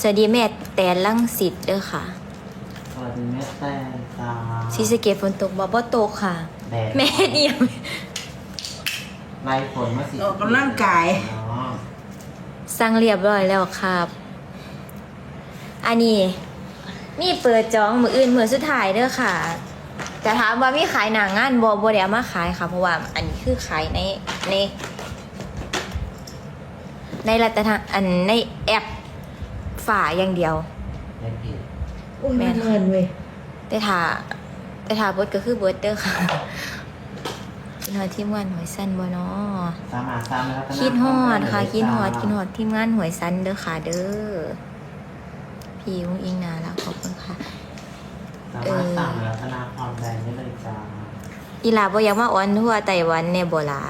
สวัสดีแม่แต่ลังสิตเด้อค่ะ สวัสดีแม่แตนจ้าซีสะเกตฝนตกบ่บ่ตกค่ะ แดดแม่เดียวไล่ฝนมาสิออกกำลังกายเนาะสั่งเรียบร้อยแล้วครับ อันนี้ มีเปิดจองมืออื่นมือสุดท้ายเด้อค่ะจะถามว่ามีขายหนังงานบ่บ่ได้เอามาขายค่ะ เพราะว่าอันนี้คือขายในใน ในรัตนอันในแอป ฝ่าอย่างเดียวในเพจอุ้ยมันเงินเว้ยแต่ถ้าแต่ถ้าบดก็คือเบิร์ดเด้อค่ะคิดฮอดทีมงานหวยสั้นบ่เนาะสามารถตามนะครับคิดฮอดค่ะคิดฮอดคิดฮอดทีมงานหวยสั้นเด้อค่ะ เด้อพี่อุ้งอิงนาแล้วขอบคุณค่ะ สามารถสั่งรัตนาพรแดงได้เลยจ้าอีหลาบ่อยากมาออนทั่วไต้หวันแน่บ่ล่ะ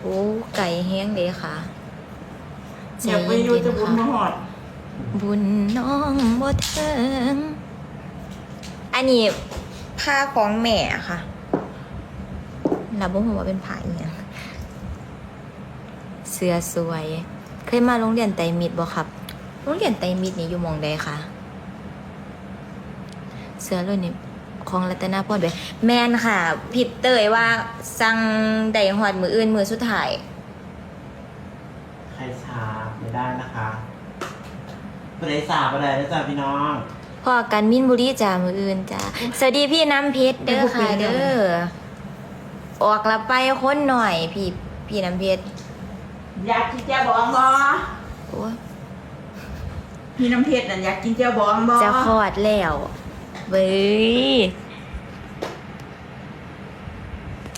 โอ้ไก่แห้งเด้ค่ะใจอยากไปอยู่เย็นจะๆบุญค่ะมาหอด บุญน้องบ่เทิงอันนี้ผ้าของแม่ค่ะเราบ่ฮู้ว่าเป็นผ้าอีหยังเสื้อสวย เคยมาโรงเรียนไตรมิตรบ่ครับ โรงเรียนไตรมิตรนี่อยู่หมองใดคะเสื้อรุ่นนี้ของรัตนาพรเบแมนค่ะ ผิดเตยว่าสั่งได้ฮอดมืออื่นมือสุดท้าย ใครช้าไม่ได้นะคะ บริษัทอะไรนะจ๊ะพี่น้องพ่อกันมินบุรีจ้ามืออื่นจ้าสวัสดีพี่น้ำเพชรเด้อค่ะเด้อออกละไปคนหน่อย พี่พี่น้ำเพชรอยากกินเจ้าบองบอโอ้ยพี่น้ำเพชรน่ะอยากกินเจ้าบองบอจะคลอดแล้วเบ้ย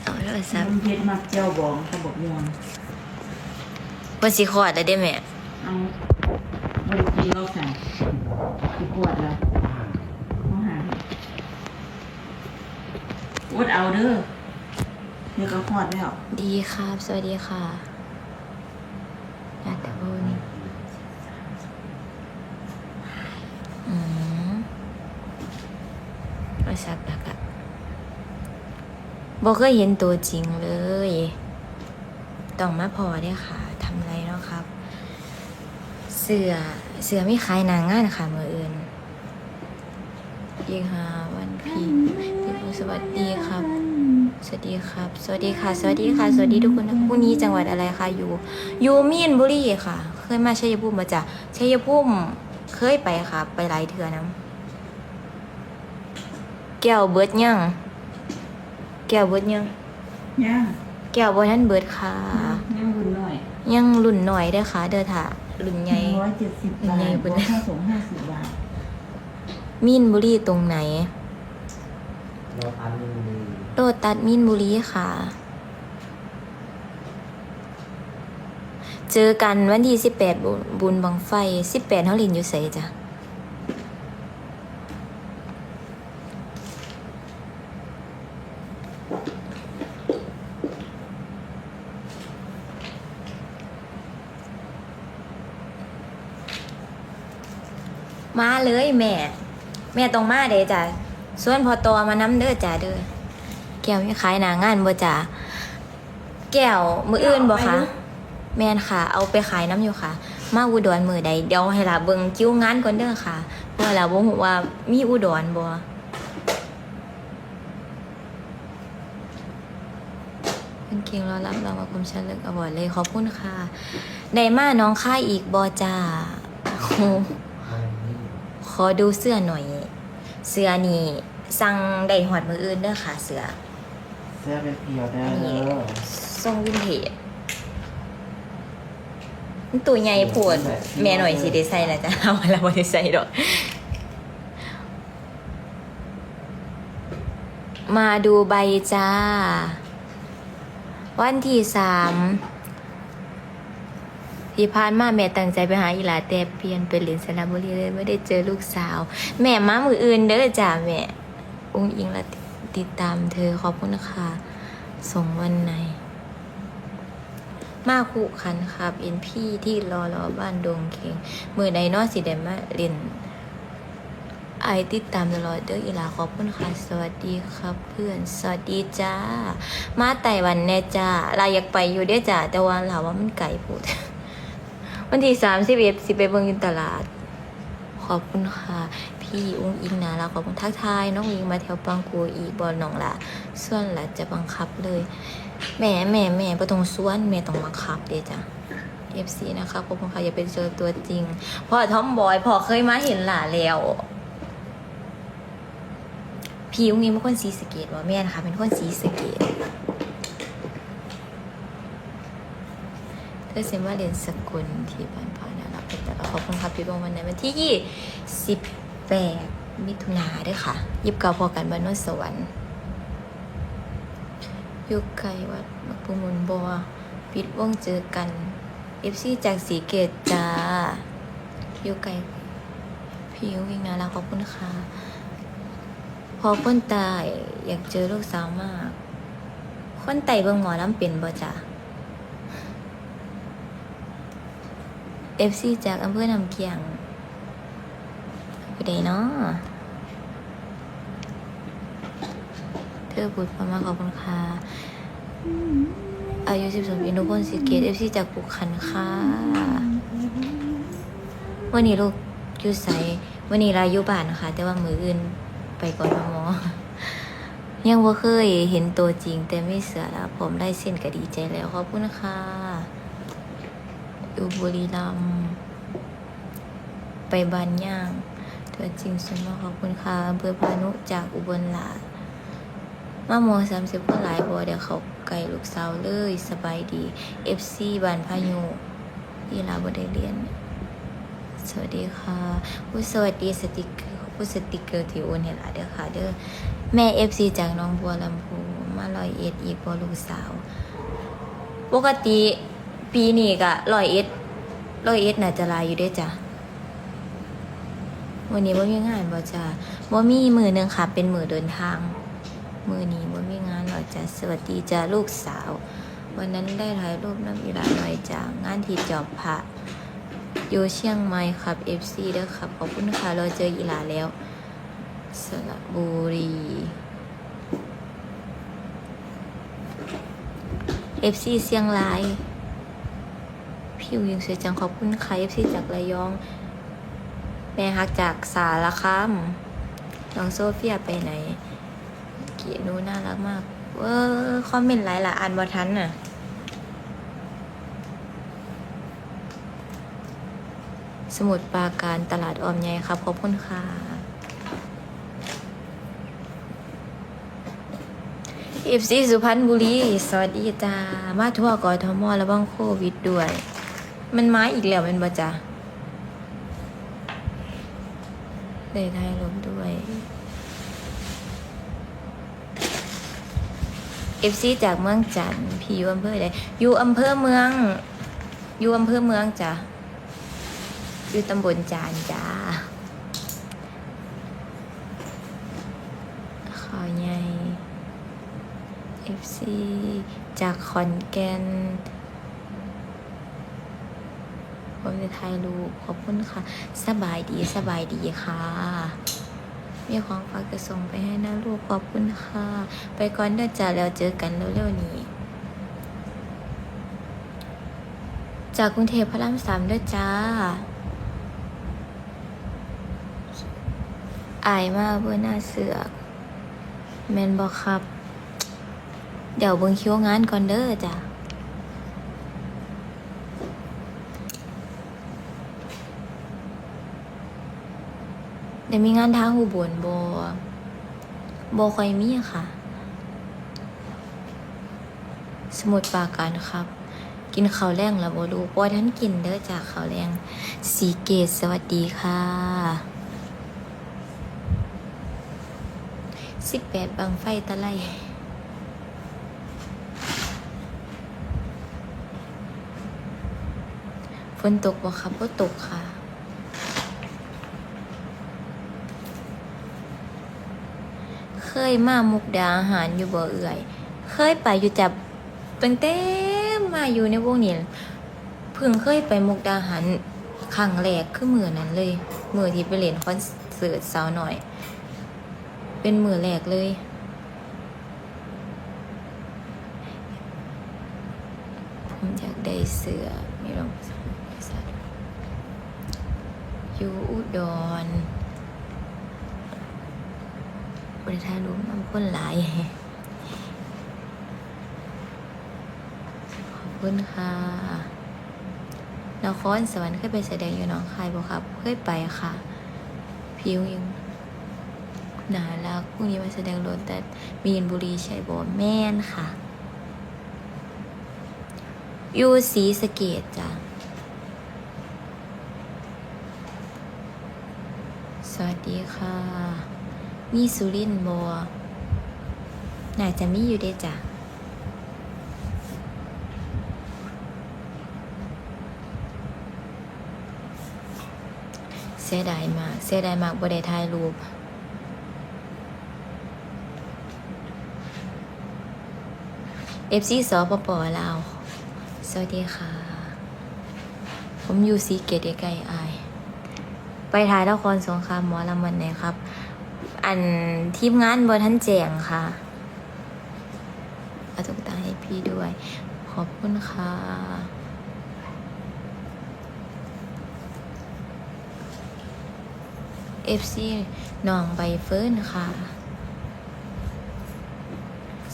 เอาโทรศัพท์น้ำเพชรมักเจ้าบองเขาบอกยอนเพิ่นสิคลอดแล้วเด้แม่เอา ไม่ได้กินแล้วค่ะกินขวดแล้วเขาหาอดเอาเด้อเดี๋ยวก็หอดแล้วดีครับ สวัสดีค่ะอัตบุญอืมโทรศัท์ดักอะบอกเคยเห็นตัวจริงเลย ต้องมาพอได้ค่ะทำไรเนาะครับ เสือเสือไม่ขายหนางงานค่ะมืออื่นยิงหาวันพีพี่ผู้สวัสดีครับ สวัสดีครับ สวัสดีค่ะ สวัสดีค่ะ สวัสดีทุกคนนะพรุ่งนี้จังหวัดอะไรคะอยู่อยู่มีนบุรีค่ะ เคยมาชัยภูมิมาจ้ะชัยภูมิเคยไปค่ะ ไปหลายเทื่อนะแก้วเบิดยังแก้วเบิดยังย่างแก้วบ่ทันเบิดค่ะย่างบุญหน่อยยังรุ่นหน่อยเด้อค่ะ เด้อค่ะ รุ่นใหญ่ ร้อยเจ็ดสิบบาทใหญ่บุญบวกค่าส่งห้าสิบบาทมีนบุรีตรงไหน เราอันหนึงโลตัดมีนบุรีค่ะ เจอกันวันที่สิบแปดบุญบังไฟสิบแปดเท่าลินอยู่ใส่จ้ะ มาเลยแม่ แม่ต้องมาเด้จ้ะส่วนพอโตมาน้ำเด้อจ้ะเด้อแก้วมีขายหนางานบ่จ้ะแก้วมืออื่นบ่คะแม่นค่ะ เอาไปขายน้ำอยู่ค่ะ มาอุดรมือใดเดี๋ยวให้ลาเบิ่งคิวงานก่อนเด้อค่ะเพราะว่าลาบ่ฮู้ว่ามีอุดรบ่เป็นเก่งรอรับรางวัลคมชันเลิกอวอร์ดเลยขอบคุณค่ะ ได้มาน้องค่ายอีกบ่จ้าโอ้โหอันนี้ข อดูเสื้อหน่อย เสื้อนี่สั่งได้หอดมืออื่นเด้อค่ะ เสื้อ เสื้อเป็นเพียวเด้อันนี้อทรงวินเทจมันตัวใหญ่โพดแม่หน่อยสิได้ใส่ละจ้ะเอาเราไม่ได้ใส่ดอก มาดูใบจ้า วันที่สาม ที่ผ่านมาแม่ตั้งใจไปหาอีหลาแต่เปลี่ยนเป็นเหรียญสระบุรีเลยไม่ได้เจอลูกสาว แม่มามืออื่นเด้อจ้าแม่อุ้งอิงละติดตามเธอขอบคุณค่ะส่งวันไหน มาคู่คันครับเอ็นพี่ที่รอรอบ้านดงเคงมือใดนอสิเดมาเรียนไอติดตามตลอดเด้ออีหลาขอบคุณค่ะ สวัสดีครับเพื่อน สวัสดีจ้า มาไต้หวันแน่จ้าเราอยากไปอยู่เด้อจ้าแต่ว่าเราว่ามันไกลพูด วันที่สามสิบเอ็ดสิไปเบิ่งอยินตลาด ขอบคุณค่ะ พี่อุ้งอิงนะเราขอบคุณทักทาย น้องอิงมาแถวปังกูอีบอลน้องละส่วนละจะบังคับเลยแหม่แหม่แหม่ประตรงส่วนแม่ต้องบังคับเดะจ้ะ FC นะคะขอบคุณค่ะอย่าไปเจอตัวจริงพ่อทอมบอยพ่อเคยมาเห็นหล่ะแล้วพี่อุ้งอิงเป็นคนสีสเกตว่าแม่นะคะเป็นคนสีสเกต เธอเซมาเรียนสกุลที่บ้านพานะรับไปแต่ขอบคุณครับพี่บงวันนั้นวันที่ยี่สิบแปดมิถุนาด้วยค่ะยิบเก่าพอกันบ้านนนสวรรค์อยู่ไกลวัดมักปูมุนบัวปิดวงเจอกันเอฟซีจากสีเกตจ้าอยู่ไกลพี่ยุ้งยิงนะแล้วขอบคุณค่ะ พอคนตายอยากเจอลูกสาวมาก คนไต่เบิ่งหมอลำเป็นบ่จ้า เอฟซีจากอำเภอนำเกียงไปไดเนาะเธอพูดประมาณขอบคุณค่ะอายุ12ปีนุพลสิเกตเอฟซีจากปุกคันค่ะวันนี้ลูกอยู่ใสวันนี้ลาอยู่บ้านนะคะ แต่ว่ามืออื่นไปก่อนหมอ ยังบ่เคยเห็นตัวจริง แต่ไม่เสือแล้วผมได้เส้นก็ดีใจแล้วขอบคุณค่ะ อยู่บุรีรัมย์ไปบานย่างตัวจริงสมขอบคุณค่ะอำเภอพานุจากอุบลราชมาโมสามสิบก็หลายบัวเดี๋ยวเขาไก่ลูกสาวเลยสบายดีเอฟซีบานพายุยีลาบได้เรียน สวัสดีค่ะผู้สวัสดีสติกเกอร์ผู้สติกเกอร์ที่โอนเห็นหลายเด้อค่ะเด้อแม่เอฟซีจากน้องบัวลำพูมาลอยเอ็ดอีบัวลูกสาว ปกติ ปีนี้ก็ร้อยเอ็ดร้อยเอ็ดน่าจะลายอยู่ด้จ้ะวันนี้ว่มีงานบ่จ้ะว่มีมือหนึ่งค่ะ เป็นมือเดินทาง มือนี้ว่มีงานหรอกจ้ะสวัสดีจ้ะลูกสาว วันนั้นได้ถ่ายรูปน้ำอีหลาหน่อยจ้ะงานที่จอบพระอยู่เชียงใหม่ครับ FC เด้อครับขอบคุณค่ะเราเจออีหลาแล้วสระบุรี FC เชียงราย พี่วิวเสียจังขอบคุณค่ะ FC จากระยอง แม่ฮักจากสารคามน้องโซเฟียไปไหนเกียนูน่ารักมาก เออคอมเมนต์หลายละอ่านบ่ทันน่ะสมุดปราการตลาดออมใหญ่ครับ ขอบคุณค่ะ เอฟซีสุพรรณบุรี สวัสดีจ้า มาทั่วกอทมแล้วบ้างโควิดด้วย มันไมาอีกแล้วมันบ่จ้าเลยไทยลบด้วยเอฟซีจากเมืองจันทร์พี่อยู่อำเภอใดอยู่อำเภอเมือง อยู่อำเภอเมืองจ้ะอยู่ตำบลจานจ้าขอใหญ่ FC จากขอนแก่น ผมจะถ่ายรูปขอบคุณค่ะ สบายดีสบายดีค่ะมีของฝากจะส่งไปให้นะลูกขอบคุณค่ะ ไปก่อนเด้อจ้าแล้วเจอกันเร็วๆนี้ จากกรุงเทพพระรามสามเด้อจ้าอายมากเบอร์หน้าเสือกแมนบอกครับ เดี๋ยวเบิ่งคิวงานก่อนเด้อจ้ะ เดี๋ยวมีงานทางอุบลบอบค่อยมีค่ะ สมุดปราการครับ กินข้าวแรงแล้วบรู้ปอท่านกินเด้อจากข้าวแรงสีเกตสวัสดีค่ะสิบแปดบังไฟตะไลฝนตกบ่ครับก็ตกค่ะ เค ยมามุกดาหารอยู่บ่เอื่อย เคยไปอยู่จับตั้งแต่มาอยู่ในวงนี้เพิ่งเคยไปมุกดาหารครั้งแรกคือมือนั้นเลย มือที่ไปเล่นคอนเสิร์ตสาวหน่อย เป็นมือแรกเลย ผมอยากได้เสื้อมีรองอยู่อุดร บริทายรู้น้ำคนหลายขอบคุณค่ะนครสวรรค์เคยไปแสดงอยู่หน้องคายบ่ครับ เคยไปค่ะผิวยังหนาแล้วพรุ่งนี้มาแสดงรถแต่มีนบุรีใช่บ่แม่นค่ะอยู่สีสเกตจ้ะสวัสดีค่ะ มีสุรินบัวน่าจะมีอยู่เด้จ้ะเสียดายมากเสียดายมากบ่ได้ถ่ายรูป FC สปปลาวสวัสดีค่ะ ผมอยู่สีเกตใกล้ๆอไปถ่ายละครสงครามหมอลำวันไหนครับ อันทีมงานบนท่านแจงค่ะเอาตุ๊กตาให้พี่ด้วย ขอบคุณค่ะ FC น้องใบเฟิร์นค่ะ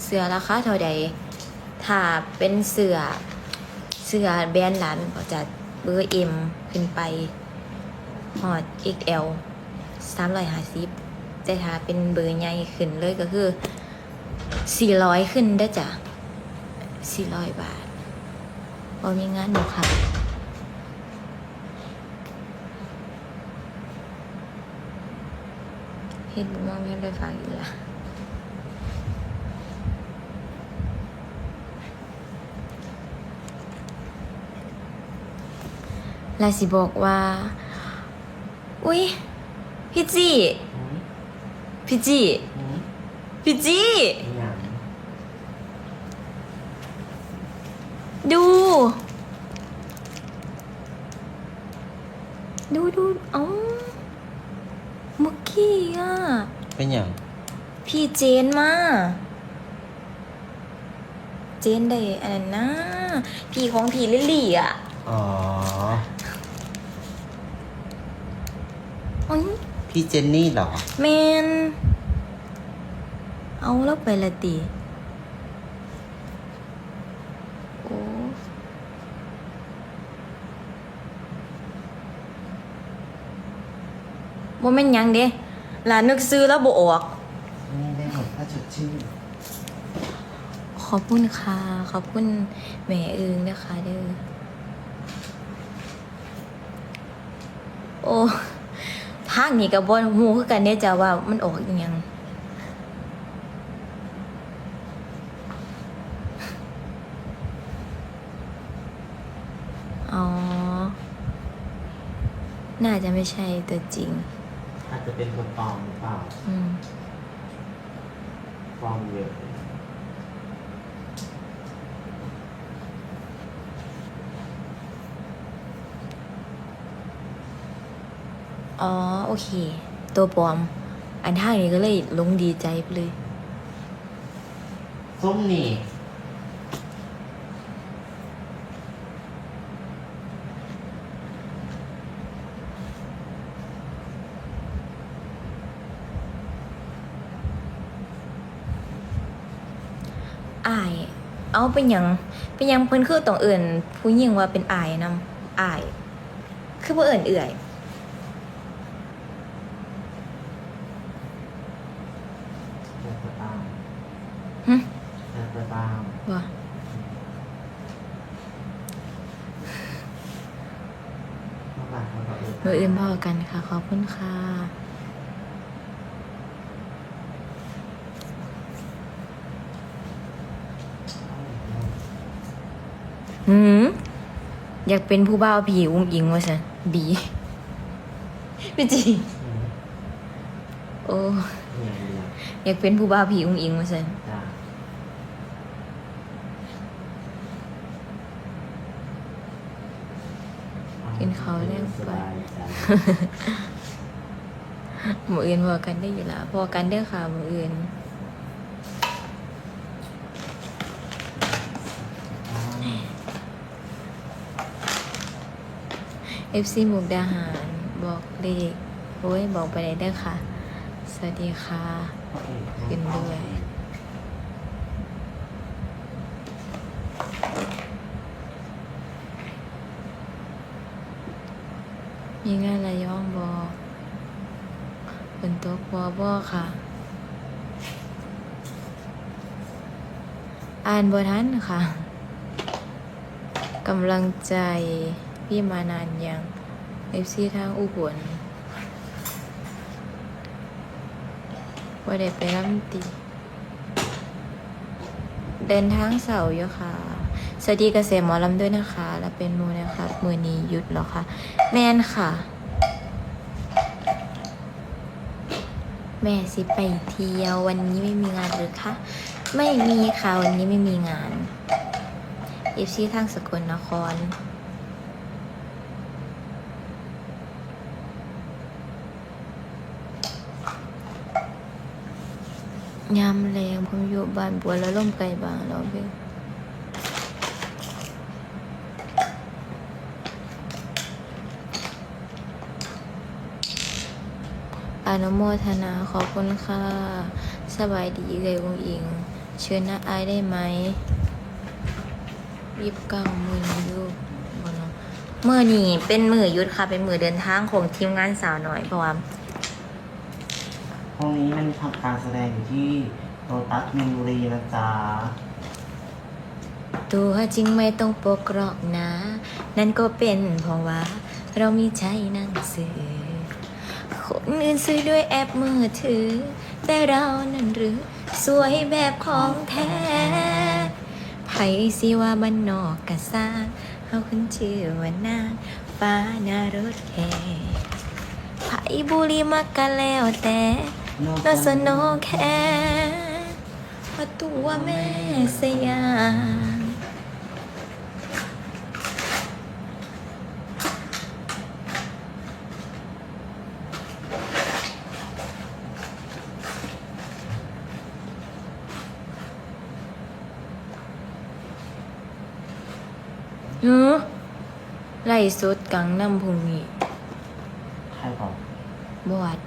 เสือราคาเท่าใดถ้าเป็นเสือเสือแบรนด์หลานก็จะเบอร์เอ็มขึ้นไป หอด XL 350 แต่ถ้าเป็นเบอร์ใหญ่ขึ้นเลยก็คือ 400 ขึ้นได้จ้ะ 400 บาทพอมีงานอยู่ค่ะเฮ็ดบุญมากไม่ได้ฝากอยู่ละลาสิบอกว่า อุ๊ย พี่จี พี่จี้อืมพี่จี้อีหยังดู ดูดูเอ้าเมื่อกี้อะ เป็นหยังพี่เจนมา เจนได้อันนั้นนะ พี่ของพี่ลิลลี่อะ อ๋ออ๋อ พี่เจนนี่เหรอ แมนเอาแล้วไปละติโอ้บ่แม่นหยังเด้หลานนึกซื้อแล้วบ่ออก นี่ได้หมดถ้าสดชื่นขอบคุณค่ะ ขอบคุณแม่เอิงนะคะเด้อ โอ้ทาง นี้กับบนหูคือกันเนี่ยจะว่ามันออกอหยังอ๋อ น่าจะไม่ใช่ตัวจริง อาจจะเป็นคนปลอมหรือเปล่าอืม ปลอมเยอะ อ๋อ โอเค ตัวปลอม อันท่างนี้ก็เลยลงดีใจไปเลย ส้มนี่อาย เอาเป็นหยังเป็นหยังเพิ่นคือต้องเอื่นผู้หญิงว่าเป็นอายนำอาย คือบ่เอื่นเอื่อย แซ่บตาม หึ แซ่บตาม ว่า เมื่อวานเขาก็เออ มืออื่นพอ กันค่ะ ขอบคุณค่ะหืมอยากเป็นผู้บ่าวผีอุ้งอิงว่าสันบีพี่จีอืมโอ้อย่างเดียวอยากเป็นผู้บ่าวผีอุ้งอิงว่าสันจ้ากินข้าวแล้ว ส ไป บายใจมืออื่นพอกันได้อยู่ละพอกันเด้อค่ะมืออื่น FC มุกดาหาร บอกเลขโอ้ย บอกไปเลยเด้อค่ะ สวัสดีค่ะพระเอกขึ้นด้วย มีงานระยองบอฝนตกบอบอค่ะ อ่านบทันค่ะกำลังใจพี่มานานยังเอฟซีทางอุบลว่าได้ไปรำตีเดินทางเสาอยู่ค่ะ สวัสดีเกษมหมอลำด้วยนะคะ และเป็นมูนะคะมือนี้หยุดแล้วค่ะแมนค่ะ แม่สิไปเที่ยววันนี้ไม่มีงานหรือคะไม่มีค่ะวันนี้ไม่มีงานเอฟซีทางสกลนครยามแรงผมอยู่บ้านบัวแล้วล่มไก่บางแล้วเบลอ นุโมทนาขอบคุณค่ะ สบายดีเลยองอิง เชิญน้าอายได้ไหมรีบเก้ามืออยู่บนเมื่อนี้เป็นมือยุดค่ะ เป็นมือเดินทางของทีมงานสาวหน่อยเพราะว่า พรุ่งนี้มันทำการแสดงอยู่ที่โรตัสมินบุรีนะจ๊ะตัวจริงไม่ต้องปกหรอกนะ นั่นก็เป็นเพราะว่า เรามีใจหนังสือ คนอื่นซื้อด้วยแอปมือถือ แต่เรานั่นหรือ สวยแบบของแท้ไผสิว่าบ้านนอกกะซ่างเฮาขึ้นชื่อว่านางฟ้านารถแค่ไผบุรีมักกะแล้วแต่นสโนแค่ว่าตัวแม่สยาม เออไล่ สุดกลางน้ำพุงนี้ใครบอกบวช